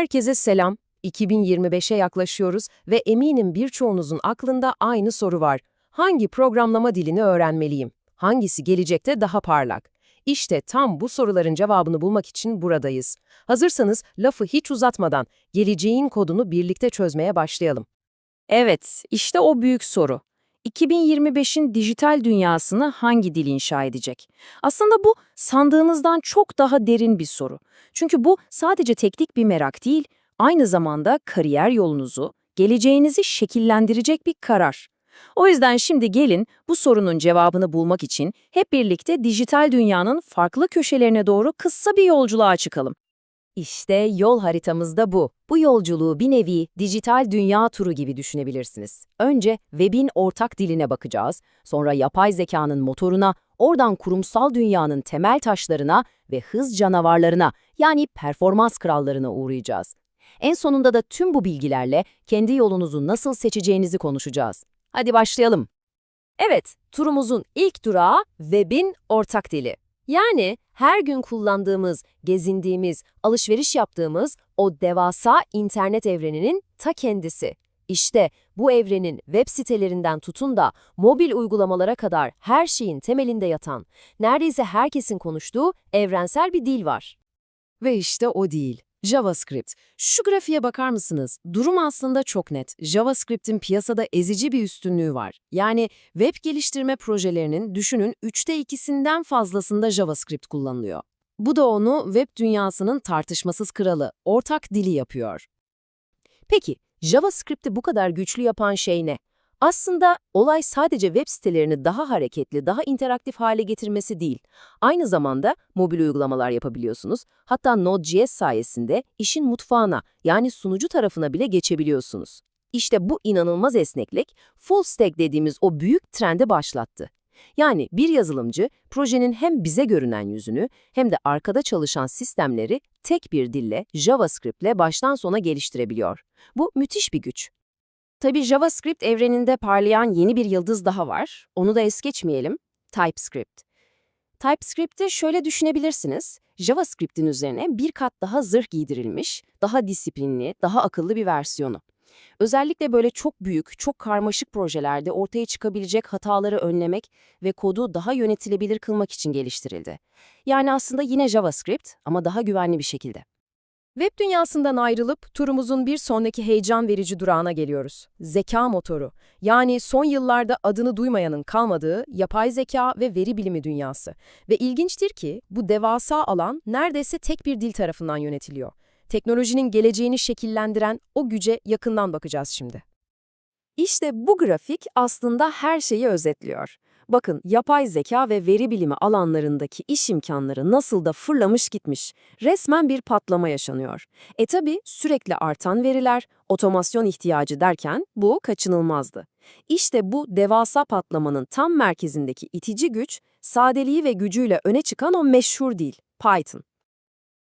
Herkese selam. 2025'e yaklaşıyoruz ve eminim birçoğunuzun aklında aynı soru var. Hangi programlama dilini öğrenmeliyim? Hangisi gelecekte daha parlak? İşte tam bu soruların cevabını bulmak için buradayız. Hazırsanız lafı hiç uzatmadan geleceğin kodunu birlikte çözmeye başlayalım. Evet, işte o büyük soru. 2025'in dijital dünyasını hangi dil inşa edecek? Aslında bu sandığınızdan çok daha derin bir soru. Çünkü bu sadece teknik bir merak değil, aynı zamanda kariyer yolunuzu, geleceğinizi şekillendirecek bir karar. O yüzden şimdi gelin bu sorunun cevabını bulmak için hep birlikte dijital dünyanın farklı köşelerine doğru kısa bir yolculuğa çıkalım. İşte yol haritamız da bu. Bu yolculuğu bir nevi dijital dünya turu gibi düşünebilirsiniz. Önce web'in ortak diline bakacağız, sonra yapay zekanın motoruna, oradan kurumsal dünyanın temel taşlarına ve hız canavarlarına yani performans krallarına uğrayacağız. En sonunda da tüm bu bilgilerle kendi yolunuzu nasıl seçeceğinizi konuşacağız. Hadi başlayalım. Evet, turumuzun ilk durağı web'in ortak dili. Yani her gün kullandığımız, gezindiğimiz, alışveriş yaptığımız o devasa internet evreninin ta kendisi. İşte bu evrenin web sitelerinden tutun da mobil uygulamalara kadar her şeyin temelinde yatan, neredeyse herkesin konuştuğu evrensel bir dil var. Ve işte o değil. JavaScript. Şu grafiğe bakar mısınız? Durum aslında çok net. JavaScript'in piyasada ezici bir üstünlüğü var. Yani web geliştirme projelerinin düşünün üçte ikisinden fazlasında JavaScript kullanılıyor. Bu da onu web dünyasının tartışmasız kralı, ortak dili yapıyor. Peki, JavaScript'i bu kadar güçlü yapan şey ne? Aslında olay sadece web sitelerini daha hareketli, daha interaktif hale getirmesi değil. Aynı zamanda mobil uygulamalar yapabiliyorsunuz. Hatta Node.js sayesinde işin mutfağına yani sunucu tarafına bile geçebiliyorsunuz. İşte bu inanılmaz esneklik full stack dediğimiz o büyük trendi başlattı. Yani bir yazılımcı projenin hem bize görünen yüzünü hem de arkada çalışan sistemleri tek bir dille JavaScript ile baştan sona geliştirebiliyor. Bu müthiş bir güç. Tabii JavaScript evreninde parlayan yeni bir yıldız daha var. Onu da es geçmeyelim. TypeScript. TypeScript'i şöyle düşünebilirsiniz. JavaScript'in üzerine bir kat daha zırh giydirilmiş, daha disiplinli, daha akıllı bir versiyonu. Özellikle böyle çok büyük, çok karmaşık projelerde ortaya çıkabilecek hataları önlemek ve kodu daha yönetilebilir kılmak için geliştirildi. Yani aslında yine JavaScript ama daha güvenli bir şekilde. Web dünyasından ayrılıp turumuzun bir sonraki heyecan verici durağına geliyoruz. Zeka motoru. Yani son yıllarda adını duymayanın kalmadığı yapay zeka ve veri bilimi dünyası. Ve ilginçtir ki bu devasa alan neredeyse tek bir dil tarafından yönetiliyor. Teknolojinin geleceğini şekillendiren o güce yakından bakacağız şimdi. İşte bu grafik aslında her şeyi özetliyor. Bakın yapay zeka ve veri bilimi alanlarındaki iş imkanları nasıl da fırlamış gitmiş. Resmen bir patlama yaşanıyor. E tabi sürekli artan veriler, otomasyon ihtiyacı derken bu kaçınılmazdı. İşte bu devasa patlamanın tam merkezindeki itici güç, sadeliği ve gücüyle öne çıkan o meşhur dil, Python.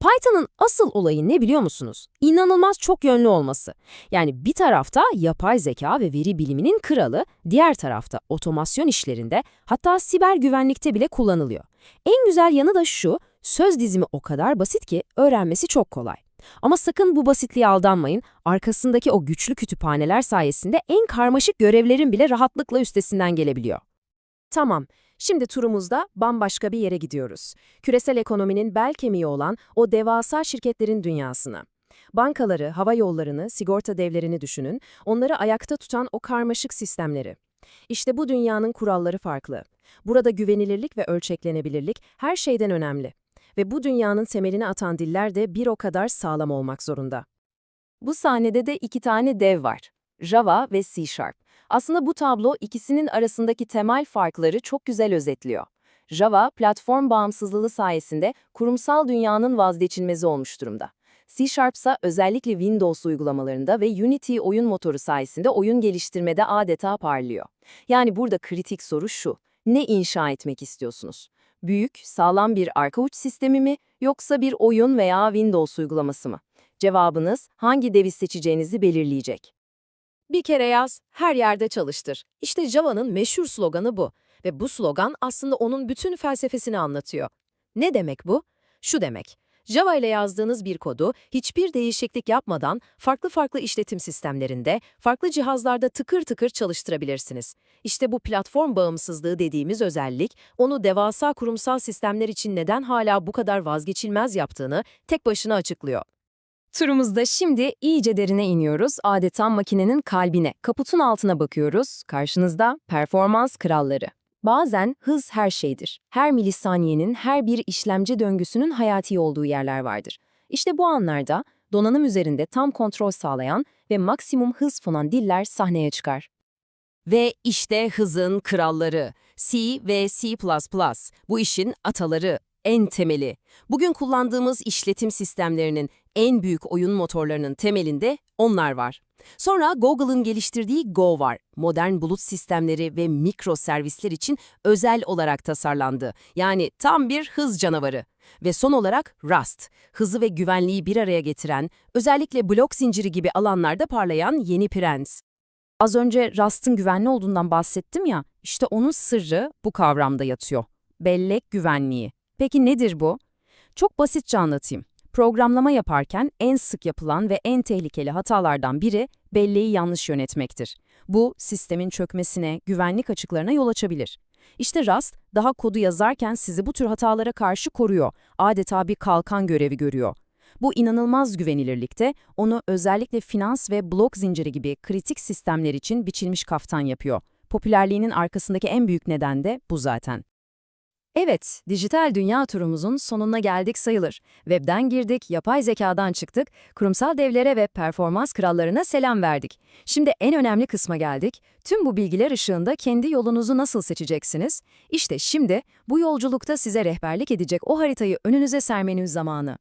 Python'ın asıl olayı ne biliyor musunuz? İnanılmaz çok yönlü olması. Yani bir tarafta yapay zeka ve veri biliminin kralı, diğer tarafta otomasyon işlerinde, hatta siber güvenlikte bile kullanılıyor. En güzel yanı da şu, söz dizimi o kadar basit ki öğrenmesi çok kolay. Ama sakın bu basitliğe aldanmayın, arkasındaki o güçlü kütüphaneler sayesinde en karmaşık görevlerin bile rahatlıkla üstesinden gelebiliyor. Tamam, Şimdi turumuzda bambaşka bir yere gidiyoruz. Küresel ekonominin bel kemiği olan o devasa şirketlerin dünyasına. Bankaları, hava yollarını, sigorta devlerini düşünün, onları ayakta tutan o karmaşık sistemleri. İşte bu dünyanın kuralları farklı. Burada güvenilirlik ve ölçeklenebilirlik her şeyden önemli. Ve bu dünyanın temelini atan diller de bir o kadar sağlam olmak zorunda. Bu sahnede de iki tane dev var. Java ve C Sharp. Aslında bu tablo ikisinin arasındaki temel farkları çok güzel özetliyor. Java, platform bağımsızlığı sayesinde kurumsal dünyanın vazgeçilmezi olmuş durumda. C Sharp ise özellikle Windows uygulamalarında ve Unity oyun motoru sayesinde oyun geliştirmede adeta parlıyor. Yani burada kritik soru şu, ne inşa etmek istiyorsunuz? Büyük, sağlam bir arka uç sistemi mi yoksa bir oyun veya Windows uygulaması mı? Cevabınız hangi devi seçeceğinizi belirleyecek. Bir kere yaz, her yerde çalıştır. İşte Java'nın meşhur sloganı bu. Ve bu slogan aslında onun bütün felsefesini anlatıyor. Ne demek bu? Şu demek. Java ile yazdığınız bir kodu hiçbir değişiklik yapmadan farklı farklı işletim sistemlerinde, farklı cihazlarda tıkır tıkır çalıştırabilirsiniz. İşte bu platform bağımsızlığı dediğimiz özellik, onu devasa kurumsal sistemler için neden hala bu kadar vazgeçilmez yaptığını tek başına açıklıyor. Turumuzda şimdi iyice derine iniyoruz. Adeta makinenin kalbine, kaputun altına bakıyoruz. Karşınızda performans kralları. Bazen hız her şeydir. Her milisaniyenin, her bir işlemci döngüsünün hayati olduğu yerler vardır. İşte bu anlarda donanım üzerinde tam kontrol sağlayan ve maksimum hız sunan diller sahneye çıkar. Ve işte hızın kralları. C ve C++. Bu işin ataları, en temeli. Bugün kullandığımız işletim sistemlerinin en büyük oyun motorlarının temelinde onlar var. Sonra Google'ın geliştirdiği Go var. Modern bulut sistemleri ve mikro servisler için özel olarak tasarlandı. Yani tam bir hız canavarı. Ve son olarak Rust, hızı ve güvenliği bir araya getiren, özellikle blok zinciri gibi alanlarda parlayan yeni prens. Az önce Rust'ın güvenli olduğundan bahsettim ya, işte onun sırrı bu kavramda yatıyor. Bellek güvenliği. Peki nedir bu? Çok basitçe anlatayım. Programlama yaparken en sık yapılan ve en tehlikeli hatalardan biri belleği yanlış yönetmektir. Bu, sistemin çökmesine, güvenlik açıklarına yol açabilir. İşte Rust, daha kodu yazarken sizi bu tür hatalara karşı koruyor, adeta bir kalkan görevi görüyor. Bu inanılmaz güvenilirlikte onu özellikle finans ve blok zinciri gibi kritik sistemler için biçilmiş kaftan yapıyor. Popülerliğinin arkasındaki en büyük neden de bu zaten. Evet, dijital dünya turumuzun sonuna geldik sayılır. Web'den girdik, yapay zekadan çıktık, kurumsal devlere ve performans krallarına selam verdik. Şimdi en önemli kısma geldik. Tüm bu bilgiler ışığında kendi yolunuzu nasıl seçeceksiniz? İşte şimdi bu yolculukta size rehberlik edecek o haritayı önünüze sermeniz zamanı.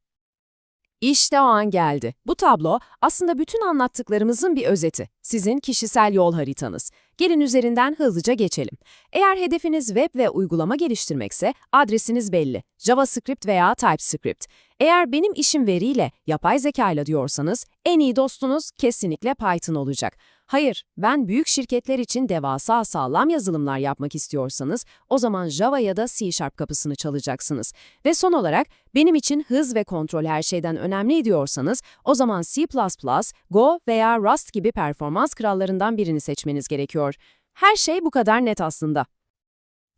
İşte o an geldi. Bu tablo aslında bütün anlattıklarımızın bir özeti. Sizin kişisel yol haritanız. Gelin üzerinden hızlıca geçelim. Eğer hedefiniz web ve uygulama geliştirmekse adresiniz belli. JavaScript veya TypeScript. Eğer benim işim veriyle, yapay zekayla diyorsanız en iyi dostunuz kesinlikle Python olacak. Hayır, ben büyük şirketler için devasa sağlam yazılımlar yapmak istiyorsanız o zaman Java ya da C Sharp kapısını çalacaksınız. Ve son olarak benim için hız ve kontrol her şeyden önemli diyorsanız o zaman C++, Go veya Rust gibi performans krallarından birini seçmeniz gerekiyor. Her şey bu kadar net aslında.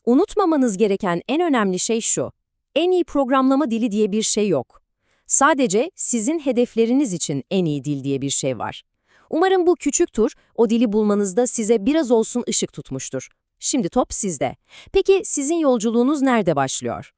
Unutmamanız gereken en önemli şey şu. En iyi programlama dili diye bir şey yok. Sadece sizin hedefleriniz için en iyi dil diye bir şey var. Umarım bu küçük tur o dili bulmanızda size biraz olsun ışık tutmuştur. Şimdi top sizde. Peki sizin yolculuğunuz nerede başlıyor?